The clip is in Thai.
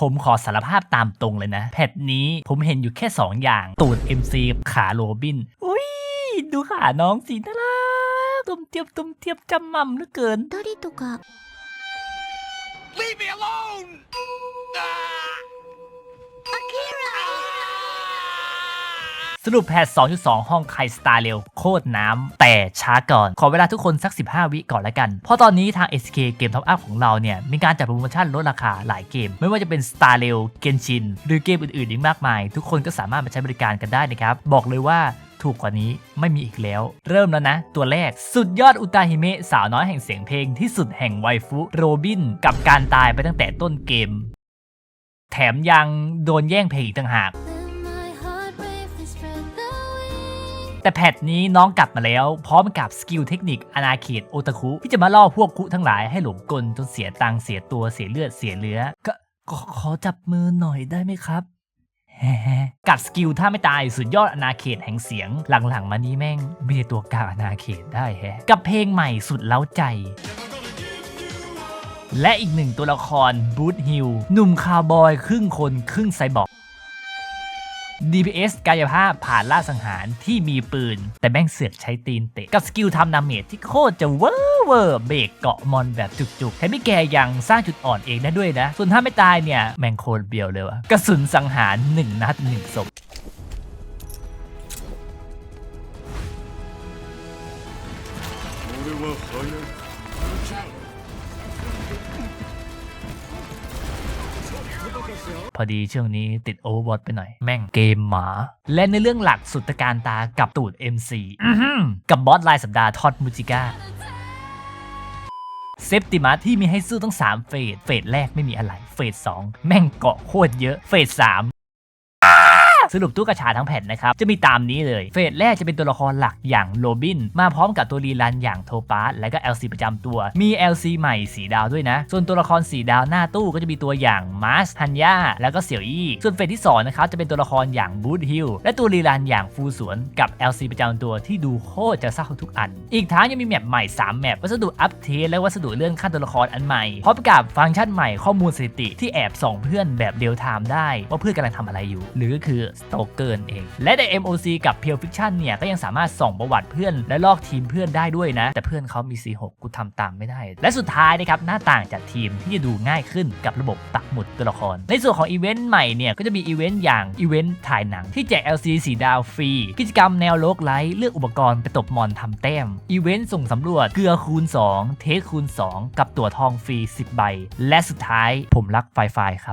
ผมขอสารภาพตามตรงเลยนะ แพทนี้ผมเห็นอยู่แค่ 2 อย่าง ตูด MC กับขาโรบิน อุ้ย ดูขาน้องสิน่ารักตุ่มเทียบตุ่มเทียบจำมั่มเหลือเกิน 誰とか Leave me alone! Ah! รุปแพท2.2 ห้องไคสตาร์เร็ว โคตรน้ำ แต่ช้าก่อน ขอเวลาทุกคนสัก 15 วิก่อนแล้วกัน เพราะตอนนี้ทาง SK เกมท็อปอัพของเราเนี่ย มีการจัดโปรโมชั่นลดราคาหลายเกม ไม่ว่าจะเป็น Star r a i l Genshin หรือเกมอื่นๆอีกมากมาย ทุกคนก็สามารถมาใช้บริการกันได้นะครับ บอกเลยว่าถูกกว่านี้ไม่มีอีกแล้ว เริ่มแล้วนะ ตัวแรกสุดยอดอุตาฮิเมะสาวน้อยแห่งเสียงเพลงที่สุดแห่งไวฟุโรบิน กับการตายไปตั้งแต่ต้นเกม แถมยังโดนแย่งเพลงอีกต่างหาก แต่แพทนี้น้องกลับมาแล้ว พร้อมกับสกิลเทคนิคอนาเขตโอตาคุที่จะมาล่อพวกคุทั้งหลายให้หลงกลจนเสียตังเสียตัวเสียเลือดเสียเลือก็ก็ขอจับมือหน่อยได้ไหมครับแฮะกับสกิลถ้าไม่ตายสุดยอดอนาเขตแห่งเสียง หลังๆ มานี้แม่งมีแต่ตัวกลางอนาเขตได้แฮะ กับเพลงใหม่สุดเล้าใจ และอีกหนึ่งตัวละครบูธฮิลหนุ่มคาวบอยครึ่งคนครึ่งไซบอร์ก DPS กายภาพผ่านล่าสังหารที่มีปืน แต่แม่งเสือกใช้ตีนเตะ กับสกิลทำดาเมจที่โคตรจะเวอร์เวอร์เบรกเกาะมอนแบบจุกๆแถมไม่แกยังสร้างจุดอ่อนเองได้ด้วยนะ ส่วนถ้าไม่ตายเนี่ย แม่งโคตรเบียวเลยวะกระสุนสังหาร 1 นัด 1 ศพ 俺は早い พอดีช่วงนี้ติดโอเวอร์วอตไปหน่อย แม่งเกมหมา และในเรื่องหลักสุดตการตากับตูด MC อื้อหือกับบอสรายสัปดาห์ทอดมูจิก้าเซฟติมัสที่มีให้สู้ต้อง3 เฟส เฟสแรกไม่มีอะไร เฟส 2 แม่งเกาะโคตรเยอะ เฟส 3 สรุปตู้กระชาทั้งแผ่นนะครับ จะมีตามนี้เลย เฟสแรกจะเป็นตัวละครหลักอย่างโรบิน มาพร้อมกับตัวรีลันอย่างโทปาสและก็ LC ประจำตัว มี LC ใหม่สีดาวด้วยนะ ส่วนตัวละครสีดาวหน้าตู้ก็จะมีตัวอย่างมาสฮันยาแล้วก็เสี่ยวอี้ ส่วนเฟสที่2นะครับจะเป็นตัวละครอย่างบูธฮิลและตัวรีลันอย่างฟูสวนกับ LC ประจำตัวที่ดูโคตรจะเศร้าทุกอัน อีกทั้งยังมีแมปใหม่3แมปวัสดุอัปเทและวัสดุเลื่อนขั้นตัวละครอันใหม่พร้อมกับฟังก์ชันใหม่ข้อมูลสถิติที่แอบส่องเพื่อนแบบเรียลไทม์ได้ว่าเพื่อนกำลังทำอะไรอยู่ หรือคือสโตเกอร์เอง และใน MOC กับ p u r e Fiction เนี่ยก็ยังสามารถส่องประวัติเพื่อน และลอกทีมเพื่อนได้ด้วยนะ แต่เพื่อนเขามี C6 กูทำตามไม่ได้ และสุดท้ายนะครับหน้าต่างจากทีมที่จะดูง่ายขึ้นกับระบบปักหมุดตัวละคร ในส่วนของอีเวนต์ใหม่เนี่ยก็จะมีอีเวนต์อย่างอีเวนต์ถ่ายหนังที่แจก LC สีดาวฟรี กิจกรรมแนวโลกไลท์เลือกอุปกรณ์ไปตบมอนทำแต้มอีเวนต์ส่งสำรวจเกลือคูณ 2 เทสคูณ 2 กับตั๋วทองฟรี 10 ใบ และสุดท้ายผมรักไฟไฟครับ